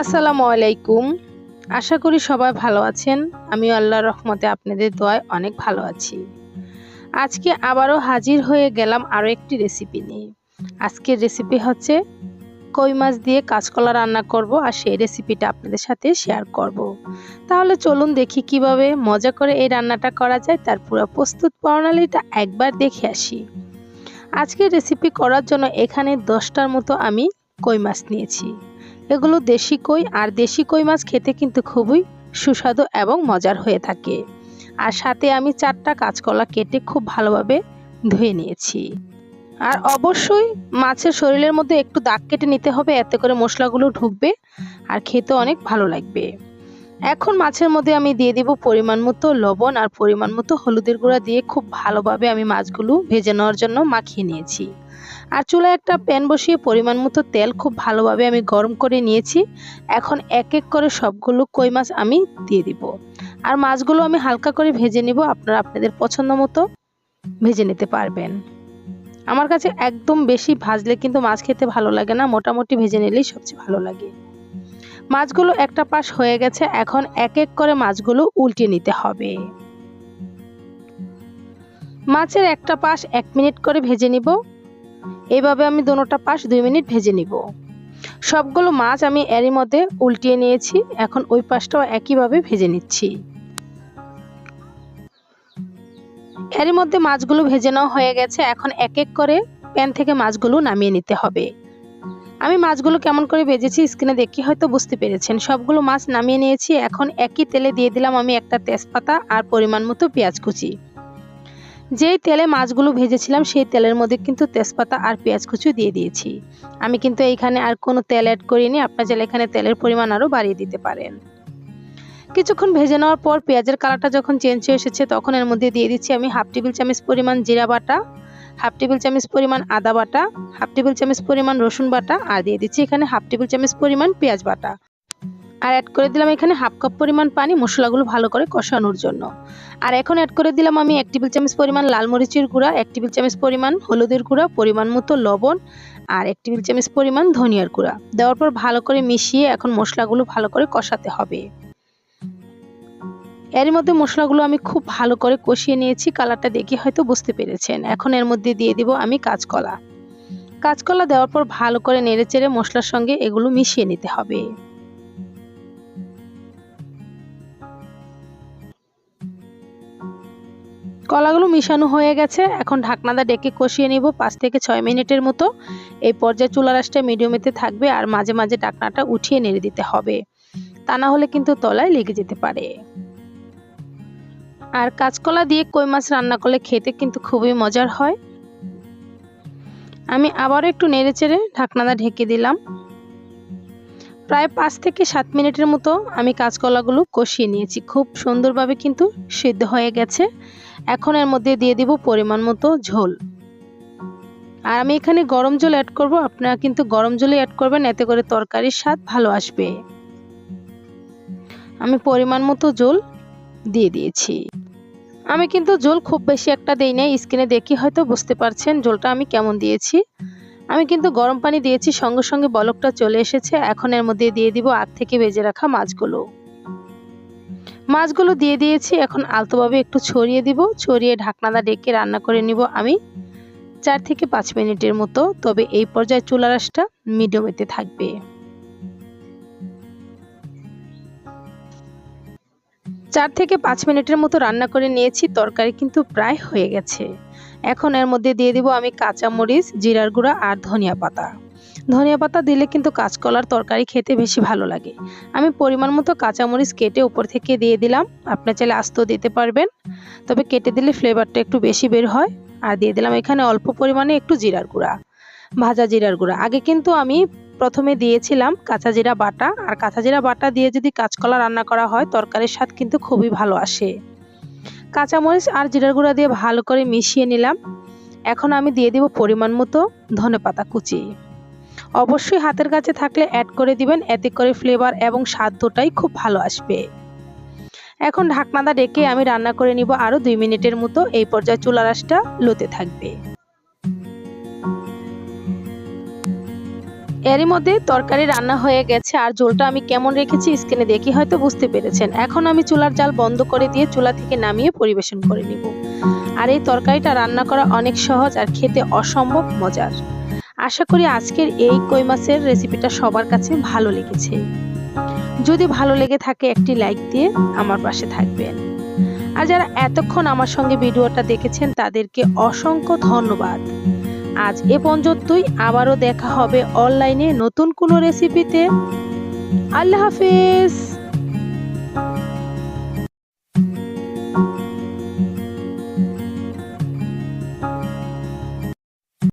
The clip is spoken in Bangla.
আসসালামু আলাইকুম। আশা করি সবাই ভালো আছেন। আমি আল্লাহর রহমতে আপনাদের দোয়ায় অনেক ভালো আছি। আজকে আবারও হাজির হয়ে গেলাম আরও একটি রেসিপি নিয়ে। আজকের রেসিপি হচ্ছে কই মাছ দিয়ে কাঁচকলা রান্না করব আর সেই রেসিপিটা আপনাদের সাথে শেয়ার করব। তাহলে চলুন দেখি কীভাবে মজা করে এই রান্নাটা করা যায়, তার পুরো প্রস্তুত প্রণালীটা একবার দেখে আসি। আজকের রেসিপি করার জন্য এখানে দশটার মতো আমি কই মাছ নিয়েছি। এগুলো দেশি কই আর দেশি কই মাছ খেতে কিন্তু খুবই সুস্বাদু এবং মজার হয়ে থাকে। আর সাথে আমি চারটা কাঁচকলা কেটে খুব ভালোভাবে ধুয়ে নিয়েছি। আর অবশ্যই মাছের শরীরের মধ্যে একটু দাগ কেটে নিতে হবে, এতে করে মশলাগুলো ঢুকবে আর খেতে অনেক ভালো লাগবে। এখন মাছের মধ্যে আমি দিয়ে দিব পরিমাণ মতো লবণ আর পরিমাণ মতো হলুদের গুঁড়া দিয়ে খুব ভালোভাবে আমি মাছগুলো ভেজে নেওয়ার জন্য মাখিয়ে নিয়েছি। আর চুলায় একটা প্যান বসিয়ে পরিমাণ মতো তেল খুব ভালোভাবে আমি গরম করে নিয়েছি। এখন এক এক করে সবগুলো কই মাছ আমি দিয়ে দিব। আর মাছগুলো আমি হালকা করে ভেজে নিব, আপনারা আপনাদের পছন্দ মতো ভেজে নিতে পারবেন। আমার কাছে একদম বেশি ভাজলে কিন্তু মাছ খেতে ভালো লাগে না, মোটামুটি ভেজে নিলেই সবচেয়ে ভালো লাগে। মাছগুলো একটা পাশ হয়ে গেছে, এখন এক এক করে মাছগুলো উল্টে নিতে হবে। মাছের একটা পাশ এক মিনিট করে ভেজে নিব। এইভাবে আমি দোনোটা পাশ দুই মিনিট ভেজে নিব। সবগুলো মাছ আমি এরই মধ্যে উল্টিয়ে নিয়েছি, এখন ওই পাশটাও একইভাবে ভেজে নিচ্ছি। এরই মধ্যে মাছগুলো ভেজে নেওয়া হয়ে গেছে, এখন এক এক করে প্যান থেকে মাছগুলো নামিয়ে নিতে হবে। আমি মাছগুলো কেমন করে ভেজেছি স্ক্রিনে দেখি হয়তো বুঝতে পেরেছেন। সবগুলো মাছ নামিয়ে নিয়েছি, এখন একই তেলে দিয়ে দিলাম আমি একটা তেজপাতা আর পরিমাণ মতো পেঁয়াজ কুচি। যেই তেলে মাছগুলো ভেজেছিলাম, সেই তেলের মধ্যে কিন্তু তেজপাতা আর পেঁয়াজ কুচি দিয়ে দিয়েছি। আমি কিন্তু এইখানে আর কোনো তেল অ্যাড করিনি, আপনার চাইলে এখানে তেলের পরিমাণ আরও বাড়িয়ে দিতে পারেন। কিছুক্ষণ ভেজে নেওয়ার পর পেঁয়াজের কালারটা যখন চেঞ্জ হয়ে এসেছে, তখন এর মধ্যে দিয়ে দিচ্ছি আমি হাফ টেবিল চামচ পরিমাণ জিরা বাটা। হাফ টেবিল চামচ পরিমাণ আদা বাটা, হাফ টেবিল চামচ পরিমাণ রসুন বাটা, আর দিয়ে দিচ্ছি এখানে হাফ টেবিল চামচ পরিমাণ পেঁয়াজ বাটা। আর অ্যাড করে দিলাম এখানে হাফ কাপ পরিমাণ পানি মশলাগুলো ভালো করে কষানোর জন্য। আর এখন অ্যাড করে দিলাম আমি এক টেবিল চামচ পরিমাণ লাল মরিচের গুঁড়া, এক টেবিল চামচ পরিমাণ হলুদের গুঁড়া, পরিমাণ মতো লবণ, আর এক টেবিল চামচ পরিমাণ ধনিয়ার গুঁড়া। দেওয়ার পর ভালো করে মিশিয়ে এখন মশলাগুলো ভালো করে কষাতে হবে। এর মধ্যে মশলাগুলো আমি খুব ভালো করে কষিয়ে নিয়েছি, কালারটা দেখে হয়তো বুঝতে পেরেছেন। এখন এর মধ্যে দিয়ে দিব আমি কাঁচকলা। কাঁচকলা দেওয়ার পর ভালো করে নেড়েচেড়ে মশলার সঙ্গে এগুলো মিশিয়ে নিতে হবে। কলাগুলো মিশানো হয়ে গেছে। এখন ঢাকনাদা ডেকে কষিয়ে নিব পাঁচ থেকে ছয় মিনিটের মতো। এই পর্যায়ে চুলার আঁচটা মিডিয়ামেতে থাকবে আর মাঝে মাঝে ঢাকনাটা উঠিয়ে নেড়ে দিতে হবে। তা না হলে কিন্তু তলায় লেগে যেতে পারে। আর কাঁচকলা দিয়ে কই মাছ রান্না করলে খেতে কিন্তু খুবই মজার হয়। আমি আবারও একটু নেড়ে চেড়ে ঢাকনাদা ঢেকে দিলাম। প্রায় পাঁচ থেকে সাত মিনিটের মতো আমি কাঁচকলাগুলো কষিয়ে নিয়েছি। খুব সুন্দরভাবে কিন্তু সিদ্ধ হয়ে গেছে। এখন এর মধ্যে দিয়ে দিব পরিমাণ মতো ঝোল। আর আমি এখানে গরম জল অ্যাড করব। আপনারা কিন্তু গরম জলই অ্যাড করবেন, এতে করে তরকারির স্বাদ ভালো আসবে। আমি পরিমাণ মতো জল দিয়ে দিয়েছি। আমি কিন্তু জল খুব বেশি একটা দেই নাই, স্কিনে দেখি হয়তো বুঝতে পারছেন জলটা আমি কেমন দিয়েছি। আমি কিন্তু গরম পানি দিয়েছি, সঙ্গে সঙ্গে বলকটা চলে এসেছে, এখন এর মধ্যে দিয়ে দিব আগ থেকে ভেজে রাখা মাছগুলো। মাছগুলো দিয়ে দিয়েছি, এখন আলতোভাবে একটু ছড়িয়ে দিব, ছড়িয়ে ঢাকনাদা ডেকে রান্না করে নিব আমি চার থেকে পাঁচ মিনিটের মতো, তবে এই পর্যায়ে চুলা রাসটা মিডিয়ামেতে থাকবে। চার থেকে পাঁচ মিনিটের মতো রান্না করে নিয়েছি, তরকারি কিন্তু প্রায় হয়ে গেছে। এখন এর মধ্যে দিয়ে দিব আমি কাঁচা মরিচ জিরার গুঁড়া আর ধনিয়া পাতা। ধনিয়া পাতা দিলে কিন্তু কাঁচকলার তরকারি খেতে বেশি ভালো লাগে। আমি পরিমাণ মতো কাঁচামরিচ কেটে উপর থেকে দিয়ে দিলাম আপনার চাইলে আস্ত দিতে পারবেন, তবে কেটে দিলে ফ্লেভারটা একটু বেশি বের হয়। আর দিয়ে দিলাম এখানে অল্প পরিমাণে একটু জিরার গুঁড়া, ভাজা জিরার গুঁড়া। আগে কিন্তু আমি প্রথমে দিয়েছিলাম কাঁচা জিরা বাটা, আর কাঁচা জিরা বাটা দিয়ে যদি কাঁচকলা রান্না করা হয়, তরকারির স্বাদ কিন্তু খুবই ভালো আসে। কাঁচামরিচ আর জিরার গুঁড়া দিয়ে ভালো করে মিশিয়ে নিলাম। এখন আমি দিয়ে দিব পরিমাণ মতো ধনে পাতা কুচি। অবশ্যই হাতের কাছে থাকলে অ্যাড করে দিবেন, এতে করে ফ্লেভার এবং স্বাদ দুটাই খুব ভালো আসবে। এখন ঢাকনাদা ডেকে আমি রান্না করে নিব আরও দুই মিনিটের মতো। এই পর্যায়ে চুলা রাসটা লোতে থাকবে। এরই মধ্যে তরকারি রান্না হয়ে গেছে আর ঝোলটা আমি কেমন রেখেছি স্ক্রিনে দেখি হয়তো বুঝতে পেরেছেন। এখন আমি চুলার জাল বন্ধ করে দিয়ে চুলা থেকে নামিয়ে পরিবেশন করে নিব। আর এই তরকারিটা রান্না করা অনেক সহজ আর খেতে অসম্ভব মজার। আশা করি আজকের এই কই মাছের রেসিপিটা সবার কাছে ভালো লেগেছে। যদি ভালো লেগে থাকে একটি লাইক দিয়ে আমার পাশে থাকবেন। আর যারা এতক্ষণ আমার সঙ্গে ভিডিওটা দেখেছেন তাদেরকে অসংখ্য ধন্যবাদ। আজ এ পর্যন্তই। আবারও দেখা হবে অনলাইনে নতুন কোনো রেসিপিতে আল্লাহ হাফেজ।